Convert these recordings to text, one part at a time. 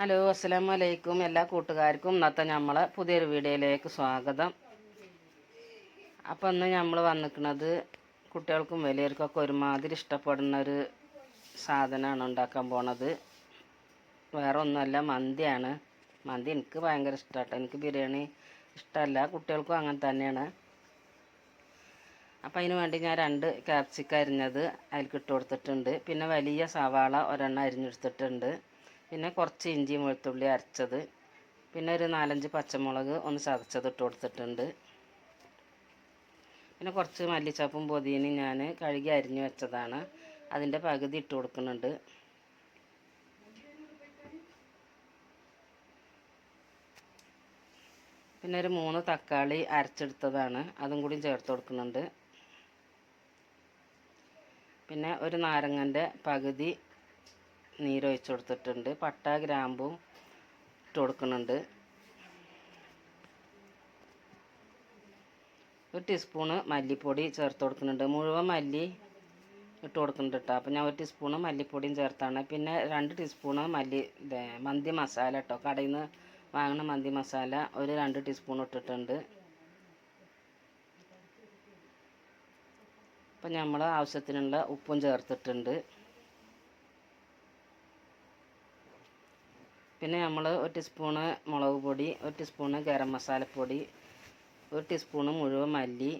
Hello അസ്സലാമു അലൈക്കും എല്ലാ കൂട്ടുകാർക്കും ഇന്നത്തെ നമ്മളെ പുതിയൊരു വീഡിയോയിലേക്ക് സ്വാഗതം. അപ്പം ഇന്ന് നമ്മൾ വന്നിക്കുന്നത് കുട്ടികൾക്കും വലിയവർക്കൊക്കെ ഒരുമാതിരി ഇഷ്ടപ്പെടുന്ന ഒരു സാധനമാണ് ഉണ്ടാക്കാൻ പോണത്. വേറെ ഒന്നുമല്ല മന്തിയാണ്. മന്തി എനിക്ക് ഭയങ്കര ഇഷ്ടമാട്ടോ എനിക്ക് ബിരിയാണി ഇഷ്ടമല്ല. കുട്ടികൾക്കും അങ്ങനെ തന്നെയാണ്. അപ്പം അതിന് വേണ്ടി ഞാൻ രണ്ട് ക്യാപ്സിക്ക അരിഞ്ഞത് അതിൽക്കിട്ട് കൊടുത്തിട്ടുണ്ട്. പിന്നെ വലിയ സവാള ഒരെണ്ണം അരിഞ്ഞെടുത്തിട്ടുണ്ട് പിന്നെ കുറച്ച് ഇഞ്ചിയും വെളുത്തുള്ളി അരച്ചത്. പിന്നെ ഒരു നാലഞ്ച് പച്ചമുളക് ഒന്ന് ചതച്ചത് ഇട്ട് കൊടുത്തിട്ടുണ്ട്. പിന്നെ കുറച്ച് മല്ലിച്ചപ്പും പൊതിയനും ഞാൻ കഴുകി അരിഞ്ഞു വെച്ചതാണ്. അതിന്റെ പകുതി ഇട്ട് കൊടുക്കുന്നുണ്ട്. പിന്നെ ഒരു മൂന്ന് തക്കാളി അരച്ചെടുത്തതാണ്. അതും കൂടി ചേർത്ത് കൊടുക്കുന്നുണ്ട്. പിന്നെ ഒരു നാരങ്ങന്റെ പകുതി നീരൊഴിച്ച് കൊടുത്തിട്ടുണ്ട്. പട്ട ഗ്രാമ്പും ഇട്ട് കൊടുക്കുന്നുണ്ട്. ഒരു ടീസ്പൂണ് മല്ലിപ്പൊടി ചേർത്ത് കൊടുക്കുന്നുണ്ട്. മുഴുവൻ മല്ലി ഇട്ട് കൊടുക്കുന്നുണ്ട് കേട്ടോ അപ്പോൾ ഞാൻ ഒരു ടീസ്പൂണ് മല്ലിപ്പൊടിയും ചേർത്താണ്. പിന്നെ രണ്ട് ടീസ്പൂണ് മല്ലി മന്തി മസാല കേട്ടോ കടയിൽ നിന്ന് വാങ്ങുന്ന മന്തി മസാല ഒരു രണ്ട് ടീസ്പൂൺ ഇട്ടിട്ടുണ്ട്. അപ്പം നമ്മൾ ആവശ്യത്തിനുള്ള ഉപ്പും ചേർത്തിട്ടുണ്ട്. പിന്നെ നമ്മൾ ഒരു ടീസ്പൂണ് മുളക് പൊടി ഒരു ടീസ്പൂണ് ഗരം മസാലപ്പൊടി ഒരു ടീസ്പൂണ് മുഴുവൻ മല്ലി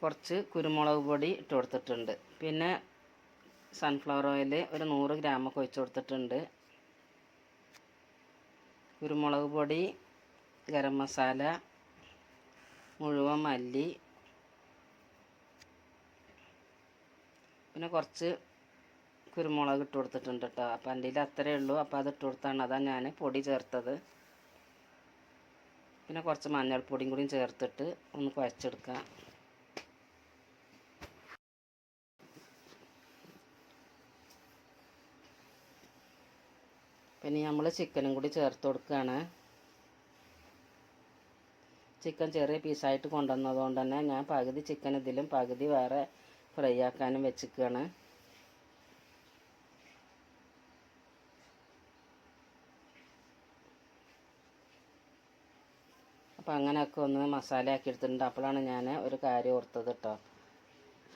കുറച്ച് കുരുമുളക് പൊടി ഇട്ട് കൊടുത്തിട്ടുണ്ട്. പിന്നെ സൺഫ്ലവർ ഓയിൽ ഒരു നൂറ് ഗ്രാമൊക്കെ ഒഴിച്ച് കൊടുത്തിട്ടുണ്ട്. കുരുമുളക് പൊടി ഗരം മസാല മുഴുവൻ മല്ലി പിന്നെ കുറച്ച് കുരുമുളക് ഇട്ട് കൊടുത്തിട്ടുണ്ട് കേട്ടോ അപ്പം എന്റെ കയ്യിൽ അത്രയേ ഉള്ളൂ. അപ്പോൾ അത് ഇട്ട് കൊടുത്താണ് അതാണ് ഞാൻ പൊടി ചേർത്തത്. പിന്നെ കുറച്ച് മഞ്ഞൾപ്പൊടിയും കൂടിയും ചേർത്തിട്ട് ഒന്ന് കുഴച്ചെടുക്കാം. പിന്നെ നമ്മൾ ചിക്കനും കൂടി ചേർത്ത് കൊടുക്കുകയാണ് ചിക്കൻ ചെറിയ പീസായിട്ട് കൊണ്ടുവന്നതുകൊണ്ട് തന്നെ ഞാൻ പകുതി ചിക്കൻ ഇതിലും പകുതി വേറെ ഫ്രൈ ആക്കാനും വെച്ചിരിക്കുകയാണ് അപ്പോൾ അങ്ങനെയൊക്കെ ഒന്ന് മസാല ആക്കി എടുത്തിട്ടുണ്ട്. അപ്പോഴാണ് ഞാൻ ഒരു കാര്യം ഓർത്തത് കേട്ടോ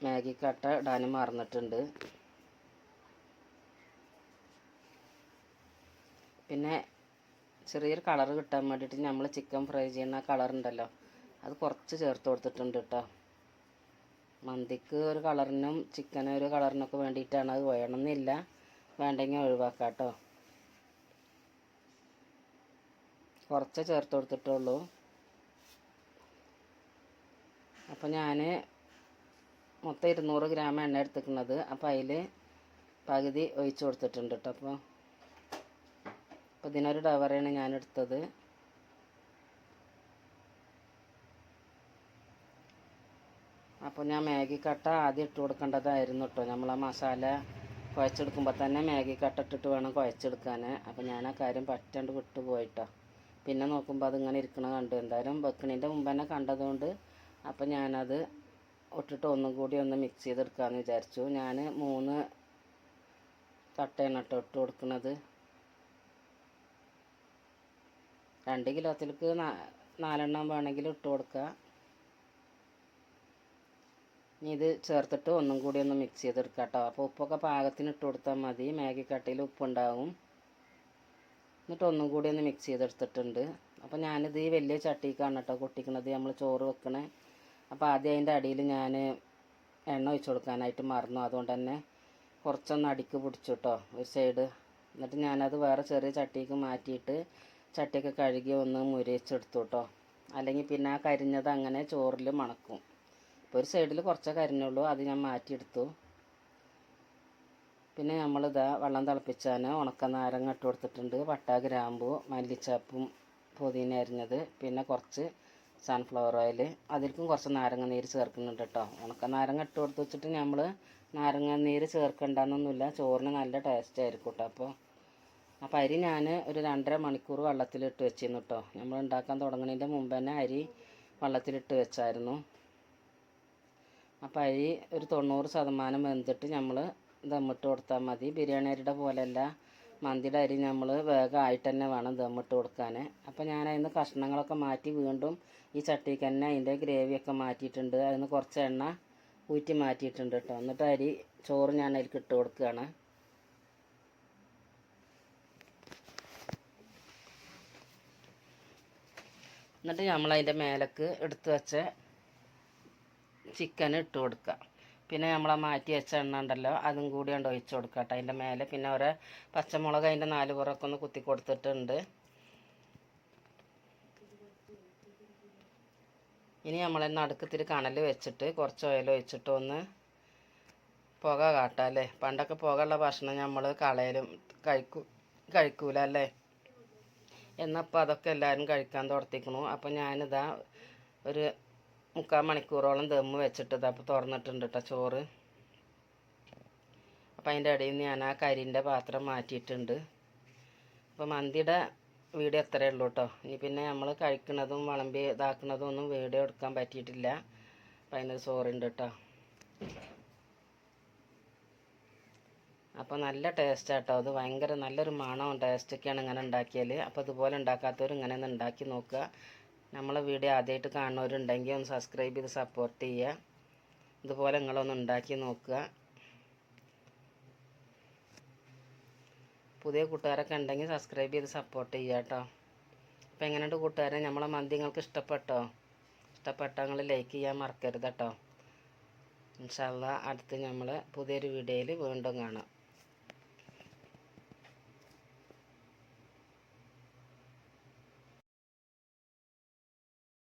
മാഗി കട്ട ഇടാനും മറന്നിട്ടുണ്ട്. പിന്നെ ചെറിയൊരു കളർ കിട്ടാൻ വേണ്ടിയിട്ട് നമ്മൾ ചിക്കൻ ഫ്രൈ ചെയ്യുന്ന കളർ ഉണ്ടല്ലോ അത് കുറച്ച് ചേർത്ത് കൊടുത്തിട്ടുണ്ട് കേട്ടോ മന്തിക്ക് ഒരു കളറിനും ചിക്കന് ഒരു കളറിനൊക്കെ വേണ്ടിയിട്ടാണ് അത് വേണമെന്നില്ല. വേണ്ടെങ്കിൽ ഒഴിവാക്കാം കേട്ടോ കുറച്ച് ചേർത്ത് കൊടുത്തിട്ടുള്ളൂ. അപ്പോൾ ഞാൻ മൊത്തം ഇരുന്നൂറ് ഗ്രാം എണ്ണ എടുത്തിരിക്കുന്നത്. അപ്പോൾ അതിൽ പകുതി ഒഴിച്ച് കൊടുത്തിട്ടുണ്ട് കേട്ടോ അപ്പോൾ അപ്പോൾ ഇതിനൊരു ഡവറാണ് ഞാൻ എടുത്തത്. അപ്പോൾ ഞാൻ മാഗി കട്ട ആദ്യം ഇട്ട് കൊടുക്കേണ്ടതായിരുന്നു കേട്ടോ നമ്മൾ ആ മസാല കുഴച്ചെടുക്കുമ്പോൾ തന്നെ മാഗി കട്ട ഇട്ടിട്ട് വേണം കുഴച്ചെടുക്കാൻ അപ്പോൾ ഞാൻ ആ കാര്യം പറ്റാണ്ട് വിട്ടു പോയിട്ടോ പിന്നെ നോക്കുമ്പോൾ അതിങ്ങനെ ഇരിക്കണ കണ്ടു. എന്തായാലും വെക്കണതിന്റെ മുമ്പ് തന്നെ കണ്ടതുകൊണ്ട് അപ്പോൾ ഞാനത് ഇട്ടിട്ട് ഒന്നും കൂടി ഒന്ന് മിക്സ് ചെയ്തെടുക്കാമെന്ന് വിചാരിച്ചു. ഞാൻ മൂന്ന് തട്ടയാണ് കേട്ടോ ഇട്ട് കൊടുക്കുന്നത് രണ്ട് കിലോത്തിലേക്ക് നാലെണ്ണം വേണമെങ്കിൽ ഇട്ട് കൊടുക്കുക ഇനി ഇത് ചേർത്തിട്ട് ഒന്നും കൂടി ഒന്ന് മിക്സ് ചെയ്തെടുക്കുക കേട്ടോ അപ്പോൾ ഉപ്പൊക്കെ പാകത്തിന് ഇട്ട് കൊടുത്താൽ മതി. മാഗി കട്ടയിൽ ഉപ്പുണ്ടാവും. എന്നിട്ട് ഒന്നും കൂടി ഒന്ന് മിക്സ് ചെയ്തെടുത്തിട്ടുണ്ട്. അപ്പോൾ ഞാനിത് ഈ വലിയ ചട്ടിക്കാണ് കേട്ടോ കൊട്ടിക്കണത്. നമ്മൾ ചോറ് വെക്കണേ അപ്പോൾ ആദ്യം അതിന്റെ അടിയിൽ ഞാൻ എണ്ണ ഒഴിച്ച് കൊടുക്കാനായിട്ട് മറന്നു. അതുകൊണ്ട് തന്നെ കുറച്ചൊന്ന് അടിക്ക് പിടിച്ചു കേട്ടോ ഒരു സൈഡ് എന്നിട്ട് ഞാനത് വേറെ ചെറിയ ചട്ടിക്ക് മാറ്റിയിട്ട് ചട്ടിയൊക്കെ കഴുകി ഒന്ന് മുരിച്ചെടുത്തു കേട്ടോ അല്ലെങ്കിൽ പിന്നെ ആ കരിഞ്ഞത് അങ്ങനെ ചോറിൽ മണക്കും. ഇപ്പോൾ ഒരു സൈഡിൽ കുറച്ചേ കരിഞ്ഞുള്ളൂ അത് ഞാൻ മാറ്റിയെടുത്തു. പിന്നെ നമ്മളിതാ വെള്ളം തിളപ്പിച്ചാൽ ഉണക്ക നാരങ്ങ ഇട്ട് കൊടുത്തിട്ടുണ്ട്. പട്ട ഗ്രാമ്പു മല്ലിച്ചപ്പും പുതിന അരിഞ്ഞത്. പിന്നെ കുറച്ച് സൺഫ്ലവർ ഓയിൽ അതിലേക്കും കുറച്ച് നാരങ്ങ നീര് ചേർക്കുന്നുണ്ട് കേട്ടോ. ഉണക്ക നാരങ്ങ ഇട്ട് കൊടുത്ത് വെച്ചിട്ട് നമ്മൾ നാരങ്ങ നീര് ചേർക്കേണ്ടെന്നൊന്നുമില്ല. ചോറിന് നല്ല ടേസ്റ്റ് ആയിരിക്കും കേട്ടോ. അപ്പോൾ അപ്പോൾ അരി ഞാൻ ഒരു രണ്ടര മണിക്കൂർ വെള്ളത്തിലിട്ട് വെച്ചിരുന്നു കേട്ടോ. നമ്മൾ ഉണ്ടാക്കാൻ തുടങ്ങുന്നതിന്റെ മുമ്പ് തന്നെ അരി വെള്ളത്തിലിട്ട് വെച്ചായിരുന്നു. അപ്പോൾ അരി ഒരു തൊണ്ണൂറ് ശതമാനം വെന്തിട്ട് നമ്മൾ ദമ്മിട്ട് കൊടുത്താൽ മതി. ബിരിയാണി അരിയുടെ പോലെയല്ല മന്തിയുടെ അരി നമ്മൾ വേഗമായിട്ട് തന്നെ വേണം ദമ്മിട്ട് കൊടുക്കാൻ അപ്പോൾ ഞാൻ അതിന് കഷ്ണങ്ങളൊക്കെ മാറ്റി വീണ്ടും ഈ ചട്ടിക്ക് തന്നെ അതിന്റെ ഗ്രേവിയൊക്കെ മാറ്റിയിട്ടുണ്ട്. അതിന് കുറച്ച് എണ്ണ ഊറ്റി മാറ്റിയിട്ടുണ്ട് കേട്ടോ എന്നിട്ട് അരി ചോറ് ഞാൻ അതിലേക്ക് ഇട്ട് കൊടുക്കുകയാണ് എന്നിട്ട് നമ്മൾ അതിന്റെ മേലേക്ക് എടുത്ത് വെച്ച ചിക്കൻ ഇട്ട് കൊടുക്കുക പിന്നെ നമ്മൾ മാറ്റി വെച്ച എണ്ണ ഉണ്ടല്ലോ അതും കൂടി കൊണ്ട് ഒഴിച്ച് കൊടുക്കുക കേട്ടോ അതിന്റെ മേലെ പിന്നെ ഒരു പച്ചമുളക് അതിന്റെ നാല് പുറമൊക്കെ ഒന്ന് കുത്തി കൊടുത്തിട്ടുണ്ട്. ഇനി നമ്മൾ നടുക്കത്തിരി കണൽ വെച്ചിട്ട് കുറച്ച് ഓയിൽ ഒഴിച്ചിട്ട് ഒന്ന് പുക കാട്ടാം അല്ലേ? പണ്ടൊക്കെ പുകയുള്ള ഭക്ഷണം നമ്മൾ കളയലും കഴിക്കൂ കഴിക്കൂല അല്ലേ? എന്നപ്പോൾ അതൊക്കെ എല്ലാവരും കഴിക്കാൻ തുടത്തിക്കണു. അപ്പോൾ ഞാനിതാ ഒരു മുക്കാൽ മണിക്കൂറോളം ദമ്മ് വെച്ചിട്ട് ഇതാ അപ്പോൾ തുറന്നിട്ടുണ്ട് കേട്ടോ ചോറ്. അപ്പം അതിന്റെ ഇടയിൽ നിന്ന് ഞാൻ ആ കരിന്റെ പാത്രം മാറ്റിയിട്ടുണ്ട്. അപ്പോൾ മന്തിയുടെ വീഡിയോ എത്രയേ ഉള്ളൂ കേട്ടോ ഇനി പിന്നെ നമ്മൾ കഴിക്കുന്നതും വിളമ്പി ഇതാക്കുന്നതും ഒന്നും വീഡിയോ എടുക്കാൻ പറ്റിയിട്ടില്ല. അപ്പം അതിനൊരു ചോറുണ്ട് കേട്ടോ അപ്പോൾ നല്ല ടേസ്റ്റ് കേട്ടോ അത് ഭയങ്കര നല്ലൊരു മണവും ടേസ്റ്റൊക്കെയാണ് ഇങ്ങനെ ഉണ്ടാക്കിയാൽ അപ്പോൾ ഇതുപോലെ ഉണ്ടാക്കാത്തവർ ഇങ്ങനെ ഒന്ന് ഉണ്ടാക്കി നോക്കുക. നമ്മളെ വീഡിയോ ആദ്യമായിട്ട് കാണുന്നവരുണ്ടെങ്കിൽ ഒന്ന് സബ്സ്ക്രൈബ് ചെയ്ത് സപ്പോർട്ട് ചെയ്യുക. ഇതുപോലെ നിങ്ങളൊന്ന് ഉണ്ടാക്കി നോക്കുക. പുതിയ കൂട്ടുകാരൊക്കെ ഉണ്ടെങ്കിൽ സബ്സ്ക്രൈബ് ചെയ്ത് സപ്പോർട്ട് ചെയ്യുക കേട്ടോ. അപ്പോൾ എങ്ങനെയുണ്ട് കൂട്ടുകാരെ? നമ്മളെ മന്തി നിങ്ങൾക്ക് ഇഷ്ടപ്പെട്ടോ? ഇഷ്ടപ്പെട്ടാൽ നിങ്ങൾ ലൈക്ക് ചെയ്യാൻ മറക്കരുത് കേട്ടോ. ഇൻഷാല്ല അടുത്ത് നമ്മൾ പുതിയൊരു വീഡിയോയിൽ വീണ്ടും കാണാം.